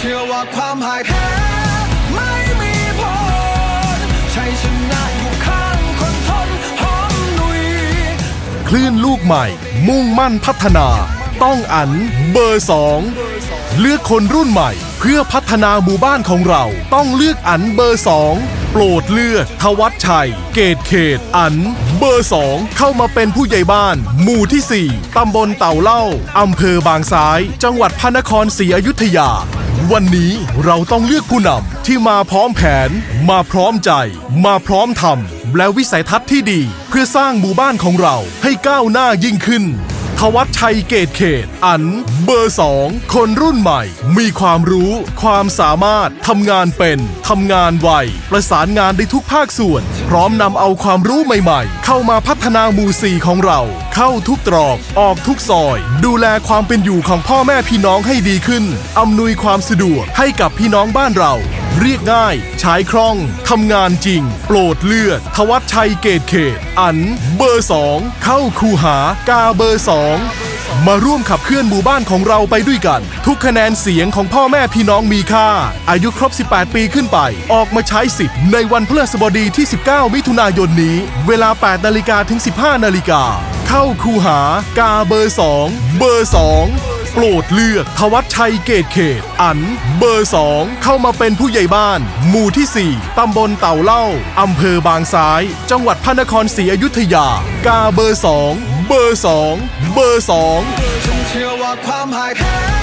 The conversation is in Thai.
เชื่อว่าความหายแพ้ไม่มีผลชัยชนะอยู่ข้างคนทนหอมหนุยคลื่นลูกใหม่ มุ่งมั่นพัฒนา ต้องอันเบอร์สองเลือกคนรุ่นใหม่ เพื่อพัฒนาหมู่บ้านของเรา ต้องเลือกอันเบอร์สองโปรดเลือกทวัชชัย เกตเขต อัน เบอร์สองเข้ามาเป็นผู้ใหญ่บ้าน หมู่ที่ 4 ตำบลเต่าเล่า อำเภอบางซ้าย จังหวัดพระนครศรีอยุธยา วันนี้เราต้องเลือกผู้นำที่มาพร้อมแผน มาพร้อมใจ มาพร้อมทำและวิสัยทัศน์ที่ดี เพื่อสร้างหมู่บ้านของเราให้ก้าวหน้ายิ่งขึ้น ทวัชชัยเกตเขต อัน เบอร์สองคนรุ่นใหม่ มีความรู้ ความสามารถทำงานเป็นทำงานไว ประสานงานได้ทุกภาคส่วน พร้อมนำเอาความรู้ใหม่ๆ เข้ามาพัฒนาหมู่สี่ของเรา เข้าทุกตรอก ออกทุกซอย ดูแลความเป็นอยู่ของพ่อแม่พี่น้องให้ดีขึ้นอำนวยความสะดวกให้กับพี่น้องบ้านเรา เรียกง่าย ใช้คล่อง ทำงานจริง โปรดเลือกทวัชชัยเกตเขต อัน เบอร์สองเข้าคูหากาเบอร์สองมาร่วมขับเคลื่อนหมู่บ้านของเราไปด้วยกัน ทุกคะแนนเสียงของพ่อแม่พี่น้องมีค่า อายุครบ 18 ปีขึ้นไป ออกมาใช้สิทธิ์ในวันพฤหัสบดีที่ 19 มิถุนายนนี้ เวลา 8 นาฬิกาถึง 15 นาฬิกา เข้าคูหากาเบอร์สองเบอร์สอง ปรดเลือกทวัชชัยเกตเขต อัน เบอร์สองเข้ามาเป็นผู้ใหญ่บ้าน หมู่ที่ 4 ตำบลเต่าเล่า อำเภอบางซ้าย จังหวัดพระนครศรีอยุธยา กาเบอร์สองเบอร์สองเบอร์สองฉันเชื่อว่าความหายแพ้